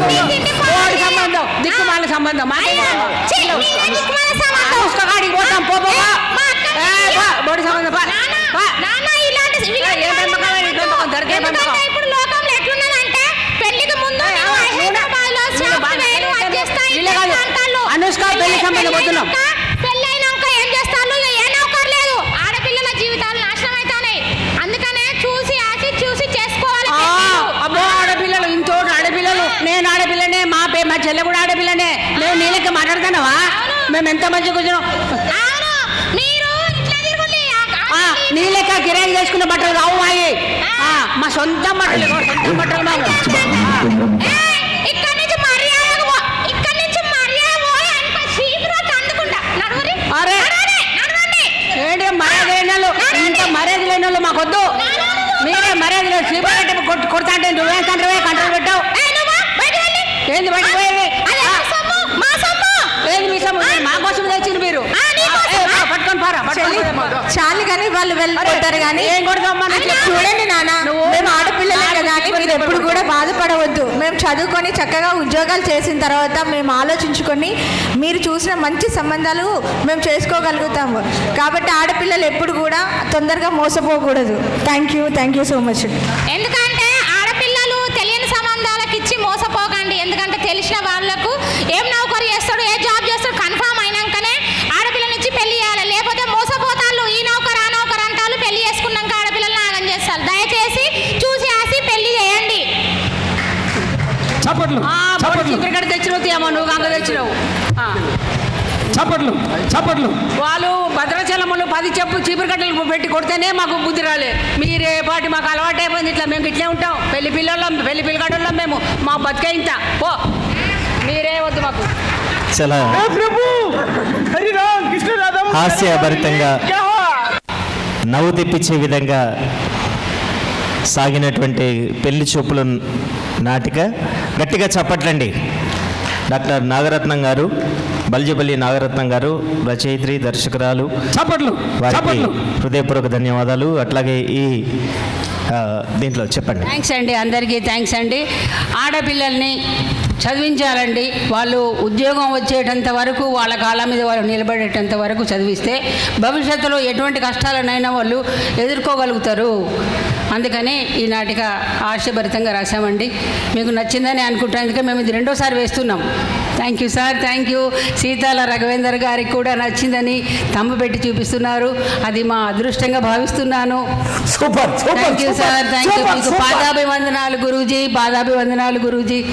సంబంధం. దిక్కుమాల సంబంధం. ఛీ, నీదే దిక్కుమాల సంబంధం. అనుష్క కాడికి పోతాం. పో పో, పో. మా అక్క ఏ, పో, బోడి సంబంధం పో. నాన్న, పో. నాన్న, మాట్లాడుతున్నావా మేము ఎంత మంచిగా కూర్చున్నాం? అవును. మీరు ఇట్లా తిరుగులి ఆ, నీ లెక్క కిరాయి చేసుకున్న బట్టలు కావు మాయి. ఆ, మా సొంత బట్టలు సొంత బట్టలు మాకు. మర్యాద అరే. ఏంటి లేని వాళ్ళు? ఇంత మర్యాద లేని వాళ్ళు మాకొద్దు. మీరే మర్యాద లేదు కొడతా అంటే వాళ్ళు వెళ్ళిపోతారు కానీ? చూడండి నాన్న. నువ్వు మేము ఆడపిల్లలే కదా అని మీరు ఎప్పుడు కూడా బాధపడవద్దు. మేము చదువుకొని చక్కగా ఉద్యోగాలు చేసిన తర్వాత మేము ఆలోచించుకొని మీరు చూసిన మంచి సంబంధాలు మేము చేసుకోగలుగుతాము. కాబట్టి ఆడపిల్లలు ఎప్పుడు కూడా తొందరగా మోసపోకూడదు. Thank you thank you so much ఎందుకంటే ఆడపిల్లలు తెలియని సంబంధాలకు ఇచ్చి మోసపోకండి. ఎందుకంటే తెలిసిన వాళ్ళకు ఏం చప్పట్లు చప్పట్లు. చీపురు కట్టి తెచ్చినావు తీయమ్మ నువ్వు గంగ తెచ్చినావు. ఆ. చప్పట్లు చప్పట్లు. వాళ్ళు భద్రాచలములు పది చెప్పు చీపురు కట్టలు పెట్టి కొడితేనే మాకు బుద్ధి రాలే. మీరే పాటి మాకు అలవాటు అయిపోయింది ఇట్లా మేము ఇట్లే ఉంటాం. పెళ్ళి పిల్లలం పెళ్ళి పిల్లగాడులం మేము. మా బతికే ఇంత. పో. మీరే వద్దు మాకు. చాలా. హాస్యభరితంగా నవ్వు తెప్పించే విధంగా సాగినటువంటి పెళ్ళి చూపుల నాటిక గట్టిగా చప్పట్లండి. డాక్టర్ నాగరత్నం గారు బల్జబల్లి నాగరత్నం గారు రచయిత్రి దర్శకురాలు చప్పట్లు వారికి చప్పట్లు. హృదయపూర్వక ధన్యవాదాలు. అట్లాగే ఈ ఆ, దీంట్లో చెప్పండి. థ్యాంక్స్ అండి అందరికీ థ్యాంక్స్ అండి. ఆడపిల్లల్ని చదివించాలండి. వాళ్ళు ఉద్యోగం వచ్చేటంత వరకు వాళ్ళ కాళ్ళ మీద వాళ్ళు నిలబడేటంత వరకు చదివిస్తే భవిష్యత్తులో ఎటువంటి కష్టాలనైనా వాళ్ళు ఎదుర్కోగలుగుతారు. అందుకని ఈ నాటిక ఆశభరితంగా రాశామండి. మీకు నచ్చిందని అనుకుంటాను అందుకే మేము ఇది రెండోసారి వేస్తున్నాం. Thank you sir thank you. Seethala Raghavender గారికి కూడా నచ్చిందని తమ్ము పెట్టి చూపిస్తున్నారు. అది మా అదృష్టంగా భావిస్తున్నాను. Super thank you sir thank you. మీకు. పాదాభివందనాలు గురూజీ పాదాభివందనాలు గురూజీ.